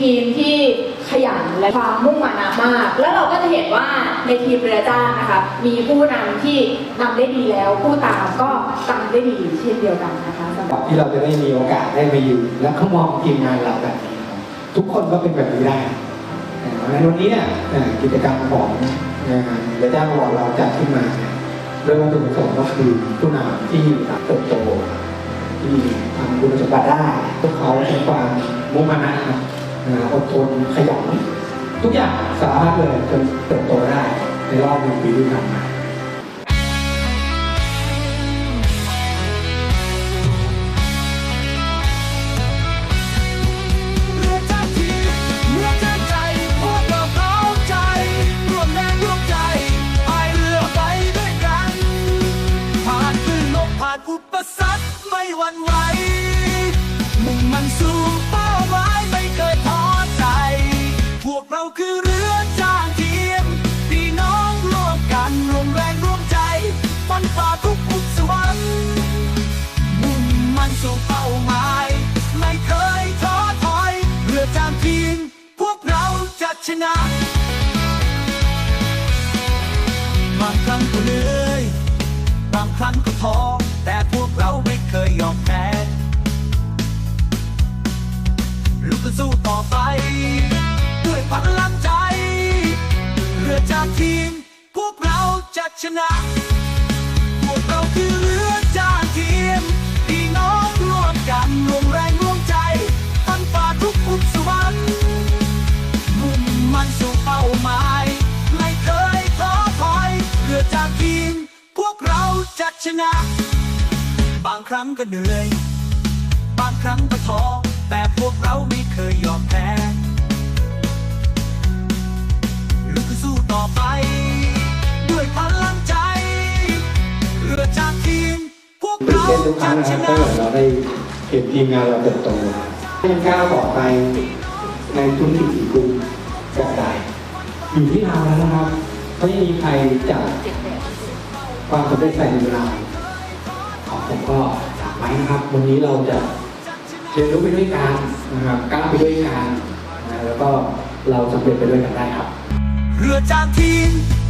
ทีมที่ขยันและความมุ่งมั่นมาก แล้วเราก็จะเห็นว่าในทีมเรือจ้างนะคะมีผู้นำที่นำได้ดีแล้ว ผู้ตามก็ตามได้ดีเช่นเดียวกันนะคะสำหรับที่เราจะได้มีโอกาสได้มาอยู่ และเขามองทีมงานเราแบบนี้ทุกคนก็เป็นแบบนี้ได้เพราะฉะนั้นวันนี้เนี่ยกิจกรรมของงานเรือจ้างวอร์เราจัดขึ้นมาเนี่ยเรื่องวัตถุประสงค์ก็คือผู้นำที่เติบโตที่ทำคุณสมบัติได้พวกเขาใช้ความมุ่งมั่นนะครับ อ่าอดทนขยันทุกอย่างสารพัดเลยจนเติบโตได้ในรอบหนึ่งปีที่ผ่านมาเรือจ้างทีเรือจ้างใจพวกเราเข้าใจร่วมแรงร่วมใจพายเรือไปด้วยกันผ่านคลื่นลมผ่านอุปสรรคไม่หวั่นไหวมุ่งมันสู่ รวมแรงรวมใจฟันฝ่าทุกอุปสรรคมุ่งมั่นสู่เป้าหมาย ไม่เคยท้อถอย เรือจามทีม พวกเราจะชนะบางครั้งก็เหนื่อย บางครั้งก็ท้อแต่พวกเราไม่เคยยอมแพ้ลุกขึ้นสู้ต่อไป ด้วยพลังใจ เรือจามที ชนะ พวกเราคือเรือจางทีมพี่น้องร่วมกันรวมแรงร่วมใจฟันฝ่าทุกอุปสรรคมุ่งมันสู่เป้าหมาย ไม่เคยท้อถอยเรือจางทีมพวกเราจะชนะ บางครั้งก็เหนื่อย บางครั้งก็ท้อแต่พวกเราไม่เคยยอมแพ้ เราเต้นทุกครั้งนะครับถ้าเกิดเราได้เห็นทีมงานเราเติบโตให้มันก้าวต่อไปในธุรกิจสีกรุงแบบใดอยู่ที่เราแล้วนะครับไม่มีใครจะความสำเร็จใส่ในเวลาของผมก็ฝากไว้นะครับ วันนี้เราจะเรียนรู้ไปด้วยกันนะครับก้าวไปด้วยกันนะแล้วก็เราสำเร็จไปด้วยกันได้ครับ เรือจางทีมพวกเราจะไม่แพ้พวกเราคือเรือจางทีม